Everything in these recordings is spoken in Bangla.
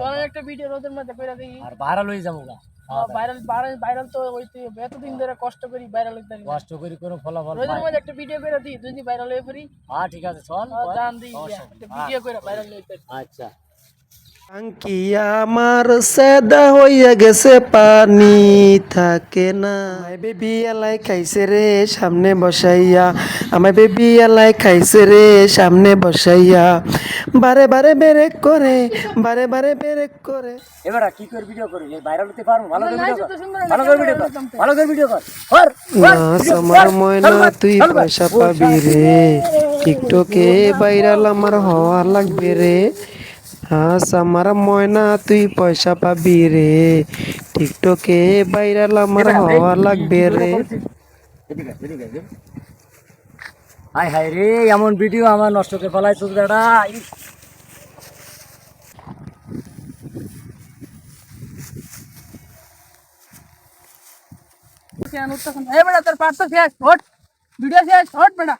চলেন একটা ভিডিও রোদের মধ্যে করে দেখি আর ভাইরাল হয়ে যাব গা। ভাইরাল ভাইরাল ভাইরাল তো ওই তো এতদিন ধরে কষ্ট করি ভাইরাল হইতে কষ্ট করি কোনো ফলাফল রোদের মধ্যে একটা ভিডিও করে দিই যদি ভাইরাল হয়ে পড়ি। হ্যাঁ ঠিক আছে চল আর দিই একটা ভিডিও করে ভাইরাল হইতে আচ্ছা। আঙ্কি আমার সেদা হইয়া গেছে পানি থাকে না বেবি এলাই খাইছে রে সামনে বসাইয়া আমায় বেবি এলাই খাইছে রে সামনে বসাইয়া বারে বারে বেরেক করে বারে বারে বেরেক করে এবার কি করে ভিডিও করি ভাইরাল হতে পারব ভালো করে ভিডিও কর ভালো করে ভিডিও কর ভালো করে ভিডিও কর কর না আমার ময়না তুই পয়সা পাবি রে টিকটকে ভাইরাল আমার হওয়া লাগবে রে হাস আমার ময়না তুই পয়সা পাবি রে। টিকটকে ভাইরাল আমার হওয়া লাগবে রে। হাই হাই রে এমন ভিডিও আমার নষ্ট করে ফেলাই তোর দাদা কেন উঠতেছে না? এই বেটা তোর পাঠ তো শেষ হট ভিডিও শেষ হট বেটা।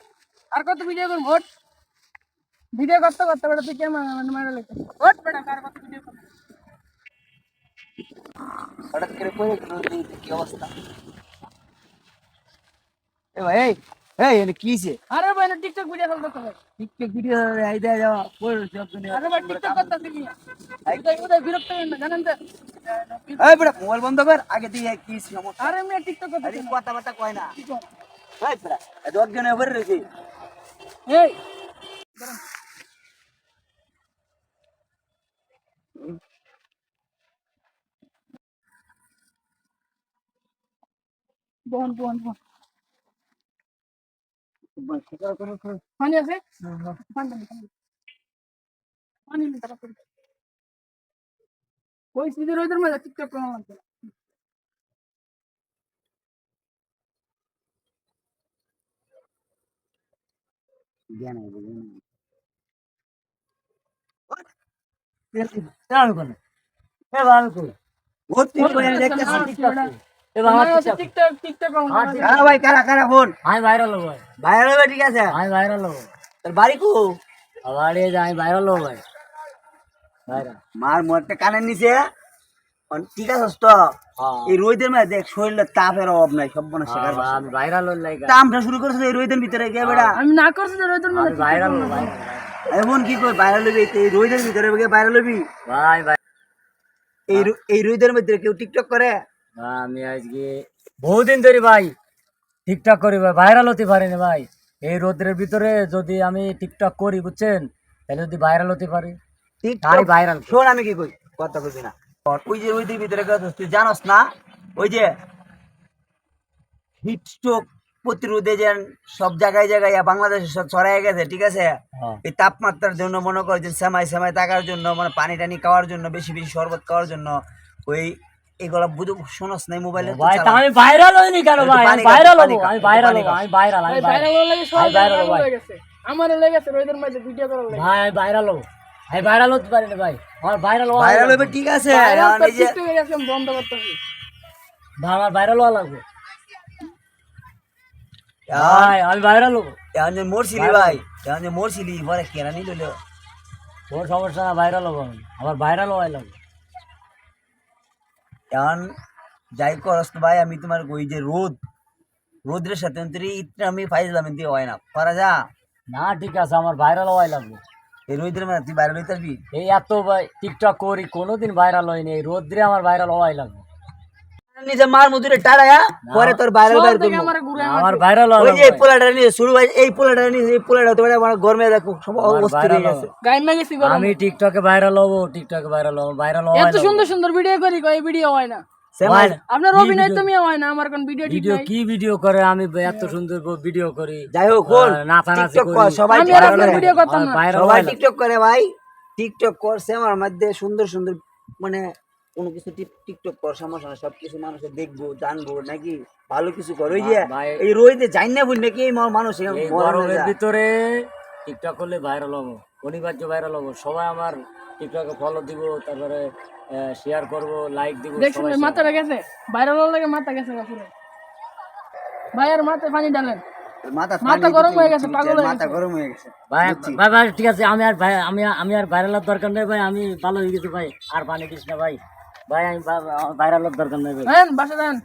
আর কত ভিডিও করব হট ভিডিও করতে করতে বেটা তুই কেমন? মারা লেগে হট বেটা কার কত ভিডিও করব? হঠাৎ করে পড়ে গেল? কি অবস্থা? এ ভাই এই এই এনে কি হইছে? আরে ভাই না টিকটক ভিডিও করতে ভাই টিকটক ভিডিও আই দেয়া যাওয়া পড়ে সব দুনিয়া? আরে ভাই টিকটক করতে কি? উদয় উদয় বিরক্ত হবেন না জানেন তো? এই বড় মোবাইল বন্ধ কর আগে দিয়ে কি সমস্যা? আরে আমি টিকটক করতে আরে কথা বার্তা কয় না। এই বড় এ দশ জনে এবারে রয়েছে এই বহন বহন বহন পানি আছে পানি দাও, পানি দাও। পানি নিতে তাড়াতাড়ি। ওই সিদের ওইদের মধ্যে টিকটক করা লাগবে না। জ্ঞান আছে জ্ঞান আছে এ ভালো কই ভর্তি করে দেখতেছি হ্যাঁ, লাগবে। কারা ভাই কারা কারা ফোন? আমি ভাইরাল হব ভাইরাল হবে ঠিক আছে? আমি ভাইরাল হব। তোর বাড়ি কো? বাড়ি আমি ভাইরাল হব ভাই। মার মোটটা কানের নিচে। ঠিক আছে তো? হ্যাঁ। এই রোদের মধ্যে দেখ শরীরে তাপের অভাব নাই সব মনে শেখার আমি ভাইরাল হল তামটা শুরু করেছে এই রোদের ভিতরে কে বেড়া আমি না করছি মধ্যে। ভাইরাল হব এমন কি কই বাইরে লবি এই রোদের ভিতরে কে বাইরে লবি ভাই ভাই। এই এই রোদের মধ্যে কেউ টিকটক করে? আমি আজকে বহুদিন ধরে ভাই টিকটক করি ভাই ভাইরাল হতে পারিনি ভাই। এই রোদ্রের ভিতরে যদি আমি টিকটক করি বুঝছেন? তাহলে যদি ভাইরাল হতে পারি। তাই ভাইরাল শোন আমি কি কই? কথা না। ওই যে ভিতরে তুই জানোস না? ওই যে হিট স্ট্রোক প্রতিরোধে যে সব জায়গায় জায়গায় বাংলাদেশে সব ছড়াই গেছে ঠিক আছে? হ্যাঁ। এই তাপমাত্রার জন্য মনে কর যে সেমাই সেমাই থাকার জন্য মানে পানি টানি খাওয়ার জন্য বেশি বেশি শরবত খাওয়ার জন্য ওই এগুলা বুঝো শোনস নাই মোবাইলে ভাই তা আমি ভাইরাল হইনি কেন ভাই? আমি ভাইরাল হব আমি ভাইরাল হব আমি ভাইরাল আমি ভাইরাল লাগে সব আমি ভাইরাল হয়ে গেছে। লেগেছে ওইদের মধ্যে ভিডিও করার লাগে। ভাই আমি ভাইরাল হব। আমি ভাইরাল হতে পারি না ভাই। আমার ভাইরাল হওয়া ভাইরাল হবে ঠিক আছে। এখন যে আমি বন্ধ করতে হবে ভাই আমার ভাইরাল হওয়া লাগবে। ভাই আমি ভাইরাল হব। এখন যে মরছিলি ভাই এখন যে মরছিলি পরে কেনা নিল কোন সমস্যা না ভাইরাল হব আমি। আমার ভাইরাল হওয়াই লাগবে। এখন যাই করস ভাই আমি তোমার ওই যে রোদ রোদ্রের সাথে ইতটা আমি ফাইজলাম এতে হয় না। করা যা। না ঠিক আছে আমার ভাইরাল হওয়াই লাগবে। এই রোদ্রে মানে তুই ভাইরাল হইতে পারবি? এই এত ভাই টিকটক করি কোনোদিন ভাইরাল হয়নি এই রোদ্রে আমার ভাইরাল হওয়াই লাগবে। নিজে মার মধুরে টাড়ায়া পরে তোর ভাইরাল বাইর সব আমার ভাইরাল হওয়া এই পোলাটা নিয়ে শুরু ভাই এই পোলাটা নিয়ে এই পোলাটা তোমার আমার গরমে দেখো সব অবস্থা হয়ে গেছে। গাইমা গেছি গরম আমি টিকটকে ভাইরাল হব টিকটকে ভাইরাল হব ভাইরাল এত সুন্দর সুন্দর ভিডিও করি কই ভিডিও হয় না। আপনার অভিনয় তুমি হয় না আমার কোন ভিডিও ভিডিও কি ভিডিও করে? আমি এত সুন্দর ভিডিও করি। যাই হোক নাচানাচি করি। সবাই ভিডিও করতাম না। সবাই টিকটক করে ভাই। টিকটক করছে আমার মধ্যে সুন্দর সুন্দর মানে কোনো কিছু টিকটক কর সমস্যা না সবকিছু মানুষের দেখব জানব নাকি ভালো কিছু কর। ওই যে এই রোহিতে যাই না বুঝ নাকি এই মানুষ গরমের ভিতরে টিকটক করলে ভাইরাল হব অনিবার্য ভাইরাল হব। সবাই আমার টিকটকে ফলো দিব তারপরে শেয়ার করব লাইক দিব ভাই, মাথাটা গেছে? ভাইরাল লাগে মাথা গেছে পুরো। ভাই আর মাথায় পানি ডালেন মাথা মাথা গরম হয়ে গেছে, পাগল মাথা গরম হয়ে গেছে। ভাই ভাই ভাই ঠিক আছে আমি আর ভাই আমি আমি আর ভাইরালের দরকার নেই ভাই আমি ভালো হয়ে গেছি ভাই আর পানি দিস না ভাই। ভাই আমি ভাইরালের দরকার নেই ভাই। বাসা দেন।